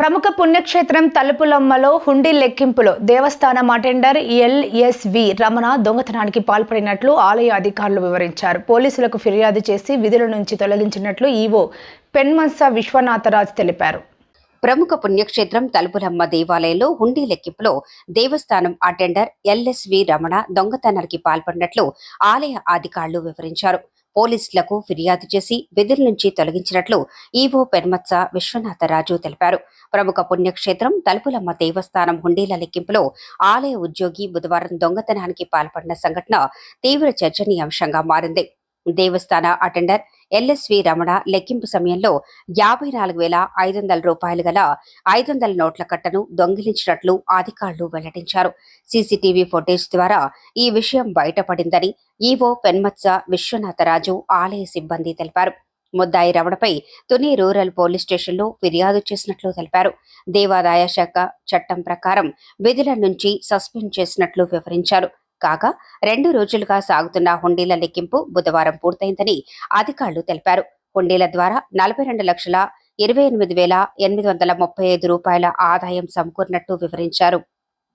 ప్రముఖ పుణ్యక్షేత్రం తలుపులమ్మలో హుండీ లెక్కింపులో దేవస్థానం అటెండర్ ఎల్ఎస్వి రమణ దొంగతనానికి పాల్పడినట్లు ఆలయ అధికారులు వివరించారు. పోలీసులకు ఫిర్యాదు చేసి విధుల నుంచి తొలగించినట్లు ఈవో పెన్మన్స విశ్వనాథరాజ్ తెలిపారు. ప్రముఖ పుణ్యక్షేత్రం తలుపులమ్మ దేవాలయంలో హుండీ లెక్కింపులో దేవస్థానం అటెండర్ ఎల్ఎస్వి రమణ దొంగతనానికి పాల్పడినట్లు ఆలయ అధికారులు వివరించారు. పోలీసులకు ఫిర్యాదు చేసి విధుల నుంచి తొలగించినట్లు ఈవో పెర్మత్స విశ్వనాథరాజు తెలిపారు. ప్రముఖ పుణ్యక్షేత్రం తలుపులమ్మ దేవస్థానం హుండీల లెక్కింపులో ఆలయ ఉద్యోగి బుధవారం దొంగతనానికి పాల్పడిన సంఘటన తీవ్ర చర్చనీయాంశంగా మారింది. దేవస్థాన అటెండర్ ఎల్ఎస్వి రమణ లెక్కింపు సమయంలో యాభై నాలుగు వేల ఐదు వందల రూపాయలు గల ఐదు వందల నోట్ల కట్టను దొంగిలించినట్లు అధికారులు వెల్లడించారు. సీసీటీవీ ఫుటేజ్ ద్వారా ఈ విషయం బయటపడిందని ఈవో పెన్మత్స విశ్వనాథరాజు ఆలయ సిబ్బంది తెలిపారు. ముద్దాయి రమణపై తుని రూరల్ పోలీస్ స్టేషన్లో ఫిర్యాదు చేసినట్లు తెలిపారు. దేవాదాయ శాఖ చట్టం ప్రకారం విధుల నుంచి సస్పెండ్ చేసినట్లు వివరించారు. కాగా రెండు రోజులుగా సాగుతున్న హుండీల లెక్కింపు బుధవారం పూర్తయిందని అధికారులు తెలిపారు. హుండీల ద్వారా నలభై రెండు లక్షల ఇరవై ఎనిమిది వేల ఎనిమిది వందల ముప్పై ఐదు రూపాయల ఆదాయం సమకూరినట్టు వివరించారు.